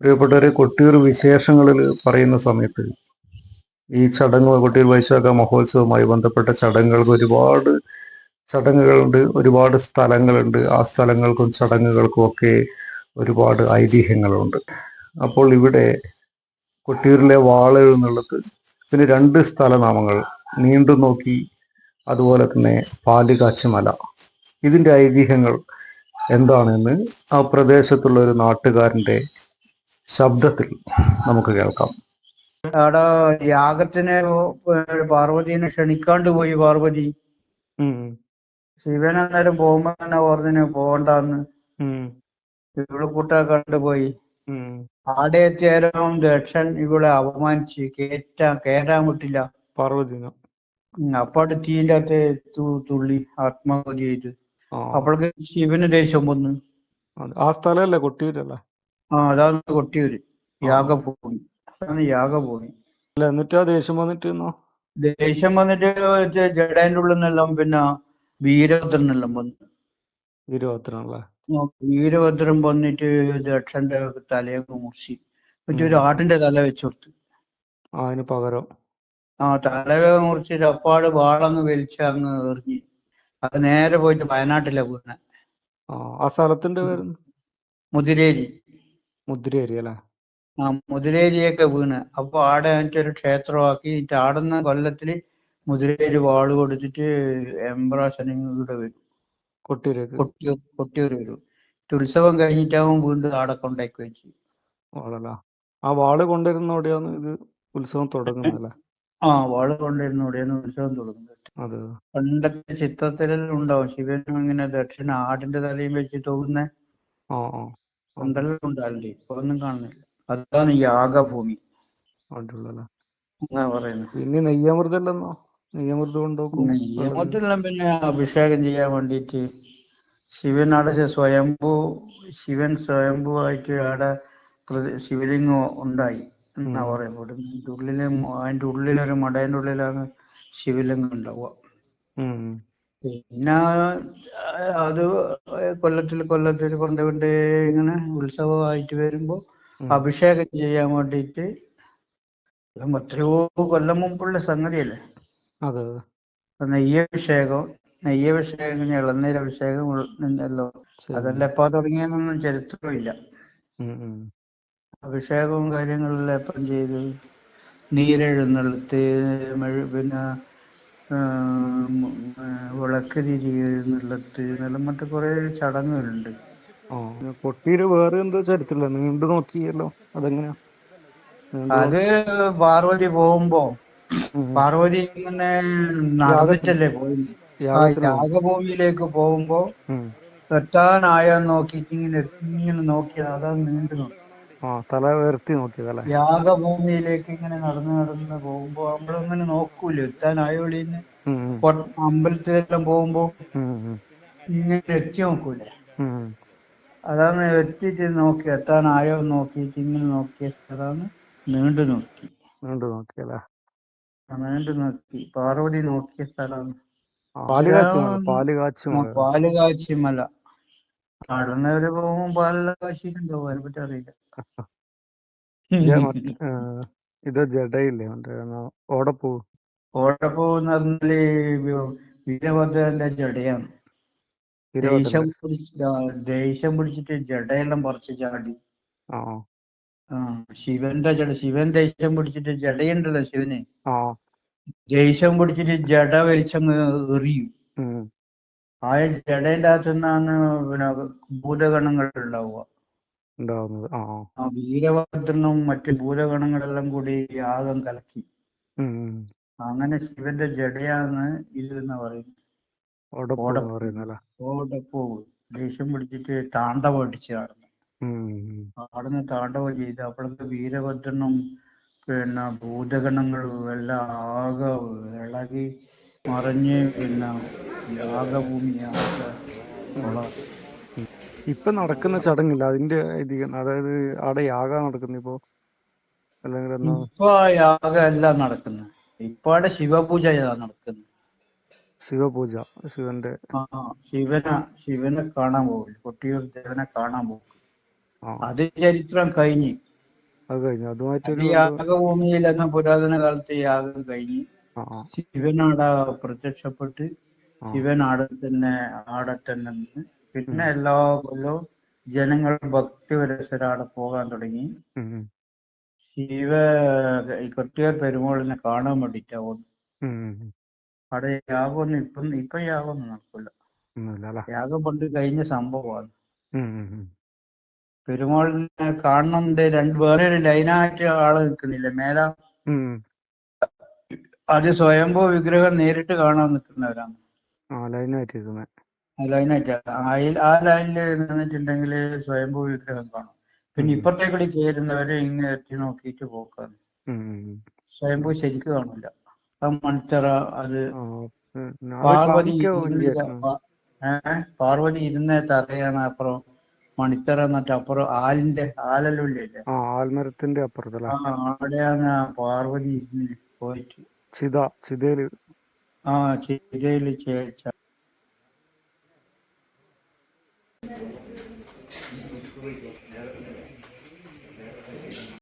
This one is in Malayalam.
പ്രിയപ്പെട്ടവരെ കൊട്ടിയൂർ വിശേഷങ്ങളിൽ പറയുന്ന സമയത്ത് ഈ ചടങ്ങ് കൊട്ടിയൂർ വൈശാഖ മഹോത്സവവുമായി ബന്ധപ്പെട്ട ചടങ്ങുകൾക്ക് ഒരുപാട് ചടങ്ങുകളുണ്ട് ഒരുപാട് സ്ഥലങ്ങളുണ്ട്. ആ സ്ഥലങ്ങൾക്കും ചടങ്ങുകൾക്കും ഒക്കെ ഒരുപാട് ഐതിഹ്യങ്ങളുണ്ട്. അപ്പോൾ ഇവിടെ കൊട്ടിയൂരിലെ വാളെഴുന്നള്ളത്ത് പിന്നെ രണ്ട് സ്ഥലനാമങ്ങൾ. നീണ്ടു നോക്കി അതുപോലെ തന്നെ പാലുകാച്ചുമല ഇതിന്റെ ഐതിഹ്യങ്ങൾ എന്താണെന്ന് ആ പ്രദേശത്തുള്ള ഒരു നാട്ടുകാരന്റെ ശബ്ദത്തിൽ നമുക്ക് കേൾക്കാം. അവിടെ യാഗത്തിന് പാർവതിനെ ക്ഷണിക്കാണ്ട് പോയി പാർവതി. ശിവൻ അന്നേരം പോകുമ്പോ തന്നെ പറഞ്ഞു പോകണ്ടെന്ന് ഇവൾ കൂട്ട കണ്ടുപോയി ആടെ എത്തിയാലും ദക്ഷൻ ഇവളെ അപമാനിച്ച് കേറ്റാ കേറാൻ വിട്ടില്ല. പാർവതിനോ ഉം, അപ്പാട് തീന്റെ അകത്തെ തുള്ളി ആത്മാവതി ചെയ്ത്. അപ്പോഴേക്ക് ശിവന് ദേഷ്യം വന്നു. ആ സ്ഥലമല്ലേ കൊട്ടിയൂരല്ലേ ആ അതാണ് കൊട്ടിയൂര്. യാഗഭൂമി. അതാണ് യാഗഭൂമി. അല്ല എന്നിട്ട് ആ ദേഷ്യം വന്നിട്ട് ദേഷ്യം വന്നിട്ട് ജഡേന്റെ ഉള്ളിൽ നിന്നെല്ലാം പിന്നെ വീരഭദ്രനെല്ലാം വന്നു. ആ, വീരഭദ്രൻ വന്നിട്ട് ദക്ഷന്റെ തലയൊക്കെ മുറിച്ച് മറ്റേ ഒരു ആട്ടിന്റെ തല വെച്ചു കൊടുത്തു. ആ അതിന് പകരം. ആ തല മുറിച്ചിട്ട് അപ്പാട് വാളങ്ങ് വലിച്ച് അങ്ങ് എറിഞ്ഞ്. അത് നേരെ പോയിട്ട് വയനാട്ടിലെ വീണ. ആ സ്ഥലത്തിന്റെ പേര്? മുതിരേരി. മുതിരേരി അല്ലേ? ആ മുതിരേരിയൊക്കെ വീണ്. അപ്പൊ ആടെ ഒരു ക്ഷേത്രമാക്കി. ആടുന്ന കൊല്ലത്തിൽ മുതിരേരി വാൾ കൊടുത്തിട്ട് എംബ്രാസനം ഇവിടെ വരും. കൊട്ടിയൂരേക്ക്? കൊട്ടിയൂർ കൊട്ടിയൂർ വരും. ഉത്സവം കഴിഞ്ഞിട്ടാവും വീണ്ടും ആടെ കൊണ്ടാക്കി വെച്ച്. ആ വാൾ കൊണ്ടുവരുന്നോടെയാണ് ഇത് ഉത്സവം തുടങ്ങുന്നല്ലേ ആ വാൾ കൊണ്ടിരുന്ന് ഇവിടെയാണ് ഉത്സവം അത്. പണ്ടത്തെ ചിത്രത്തിൽ ഉണ്ടാവും. ശിവൻ ഇങ്ങനെ ദക്ഷിണ ആടിന്റെ തലയും വെച്ച് തോന്നുന്ന ഉണ്ടല്ലോ ഉണ്ടാവില്ലേ ഇപ്പൊ ഒന്നും കാണുന്നില്ല. അതാണ് യാഗഭൂമി പിന്നെ നെയ്യമൃതല്ലെന്നോ നെയ്യമൃതം നെയ്യമത്തിലെല്ലാം പിന്നെ അഭിഷേകം ചെയ്യാൻ വേണ്ടിയിട്ട് ശിവൻ അവിടെ സ്വയംഭൂ ശിവൻ സ്വയംഭൂ ആയിട്ട് അവിടെ ശിവലിംഗം ഉണ്ടായി. എന്നാ പറയാ അതിന്റെ ഉള്ളിൽ അതിന്റെ ഉള്ളിലൊരു മടേന്റെ ഉള്ളിലാണ് ശിവലിംഗം ഉണ്ടാവുക. പിന്നെ അത് കൊല്ലത്തിൽ കൊല്ലത്തിൽ കൊണ്ടുകൊണ്ട് ഇങ്ങനെ ഉത്സവമായിട്ട് വരുമ്പോ അഭിഷേകം ചെയ്യാൻ വേണ്ടിയിട്ട് എത്രയോ കൊല്ലം മുമ്പുള്ള സംഗതിയല്ലേ? നെയ്യഭിഷേകം നെയ്യഭിഷേകം ഇളനീരഭിഷേകം എല്ലോ. ശരി. അതെല്ലാം എപ്പോ തുടങ്ങിയെന്നൊന്നും ചരിത്രമില്ല. അഭിഷേകവും കാര്യങ്ങളെല്ലാം എപ്പം ചെയ്ത് നീരെഴുന്നള്ളത്ത് പിന്നെ വിളക്ക് തിരി എഴുന്നള്ളത്ത് എന്നെല്ലാം മറ്റു കുറെ ചടങ്ങുകളുണ്ട്. ആ വേറെ എന്തോ ചരിത്രമില്ല നീണ്ടു നോക്കിയല്ലോ. അതെങ്ങനെയാ? അത് പാർവതി പോകുമ്പോ. പാർവതി ഇങ്ങനെ നടന്നിട്ടല്ലേ പോയി യാഗഭൂമിയിലേക്ക് പോകുമ്പോ എത്താനായാന്ന് നോക്കിട്ട് നോക്കിയിട്ട് ഇങ്ങനെ ഇങ്ങനെ നോക്കിയത്. അതാ നീണ്ടു നോക്കി തല ഉയർത്തി നോക്കിയതല്ലേ? യാഗഭൂമിയിലേക്ക് ഇങ്ങനെ നടന്ന് നടന്ന് പോകുമ്പോ നമ്മളിങ്ങനെ നോക്കൂല. എത്താൻ ആയോളിന്ന് അമ്പലത്തിലെല്ലാം പോകുമ്പോ. ഇങ്ങനെ എത്തി നോക്കൂലേ. അതാണ് എത്തിയിട്ട് നോക്കി എത്താനായോ നോക്കിയിട്ട് ഇങ്ങനെ നോക്കിയ അതാണ് നീണ്ടു നോക്കി. നീണ്ടു നോക്കിയല്ലേ? നീണ്ടു നോക്കി. പാർവതി നോക്കിയ സ്ഥലമാണ്. പാൽ കാച്ചി മല അതിനെ പറ്റി അറിയില്ല. ജ- മറ്റ്- ആ, ഇത് ജഡയില്ലേ? മറ്റേ ഓടപ്പൂ. ഓടപ്പൂന്ന് പറഞ്ഞാൽ വീരഭദ്രന്റെ ജടയാണ് ദേഷ്യം ഇരുപത്തിരണ്ട് പിടിച്ച് ആ, ദേഷ്യം പിടിച്ചിട്ട് ജടയെല്ലാം പറിച്ച് ചാടി. ആ. ആ ശിവന്റെ ജട ശിവൻ ദേഷ്യം പിടിച്ചിട്ട് ജടയുണ്ടല്ലോ ശിവന്. ആ. ദേഷ്യം പിടിച്ചിട്ട് ജട വലിച്ചങ്ങ് എറിയും. ഉം. ആ ജടേന്റെ അകത്തു നിന്നാണ് പിന്നെ ഭൂതഗണങ്ങൾ ഉണ്ടാവുക. ഉണ്ടാവുന്നത്. ആ വീരഭദ്രനും മറ്റ് ഭൂതഗണങ്ങളെല്ലാം കൂടി യാഗം കലക്കി. അങ്ങനെ ശിവന്റെ ജടയാണ് ഇത് എന്ന് പറയുന്നത്. ഓടപ്പൂ എന്ന് ഓടപ്പൂ. ദേഷ്യം പിടിച്ചിട്ട് താണ്ഡവം അടിച്ചു നടന്നു. അവിടുന്ന് താണ്ഡവം ചെയ്ത് അപ്പോഴത്തെ വീരഭദ്രനും പിന്നെ ഭൂതഗണങ്ങളും എല്ലാം ആകെ ഇളകി മറിഞ്ഞ് പിന്നെ യാഗഭൂമി ആകെ കൊളായി. ഇപ്പൊ നടക്കുന്ന ചടങ്ങില്ല അതിന്റെ അതായത് അവിടെ യാഗ നടക്കുന്ന ഇപ്പോ? അല്ലെങ്കിൽ ഇപ്പൊ യാഗ എല്ലാം നടക്കുന്നത് ഇപ്പൊ അവിടെ ശിവപൂജ നടക്കുന്നത് ശിവപൂജ ശിവന്റെ. ശിവനെ ശിവനെ കാണാൻ പോകില്ല കൊട്ടിയൂർ ദേവനെ കാണാൻ പോകും അത് ചരിത്രം കഴിഞ്ഞ്. അത് കഴിഞ്ഞു. അതുമായിട്ട് അതുമായിട്ടൊരു യാഗഭൂമിയിൽ എന്ന പുരാതന കാലത്ത് യാഗം കഴിഞ്ഞ് ശിവനാടെ പ്രത്യക്ഷപ്പെട്ട്. ശിവൻ ആടെ തന്നെ ആടെ തന്നെ നിന്ന് പിന്നെ എല്ലാ കൊല്ലവും ജനങ്ങൾ ഭക്തിപരസരാടെ പോകാൻ തുടങ്ങി. ശിവ ഈ പെരുമോളിനെ കാണാൻ വേണ്ടിട്ടാവും. അവിടെ യാഗമൊന്നും ഇപ്പം ഇപ്പൊ യാഗമൊന്നും നടക്കില്ല യാഗം പണ്ട് കഴിഞ്ഞ സംഭവമാണ്. പെരുമാളിനെ കാണണമെന്ന് രണ്ട് വേറെ ഒരു ലൈനായിട്ട് ആൾ നിൽക്കുന്നില്ല. മേല അത് സ്വയംഭൂ വിഗ്രഹം നേരിട്ട് കാണാൻ നിൽക്കുന്നവരാണ്. ആ ലൈനിൽ നിന്നിട്ടുണ്ടെങ്കിൽ സ്വയംഭൂ വിഗ്രഹം കാണും. പിന്നെ. ഇപ്പുറത്തേക്കൂടി കയറുന്നവരെ ഇങ്ങനെ എത്തി നോക്കിയിട്ട് പോക്കാണ്. സ്വയംഭൂ ശരിക്കും കാണില്ല ആ മണിത്തറ അത് പാർവതി? പാർവതി ഇരുന്ന തറയാണ് അപ്പുറം. മണിത്തറ എന്നിട്ട് അപ്പുറം ആലിന്റെ ആലല്ലുള്ളില്ലേ ആൽമരത്തിന്റെ അപ്പുറത്തല്ലേ? അവിടെയാണ് പാർവതി ഇരുന്ന് പോയിട്ട്. ചിത ചിതയിൽ હા છે છે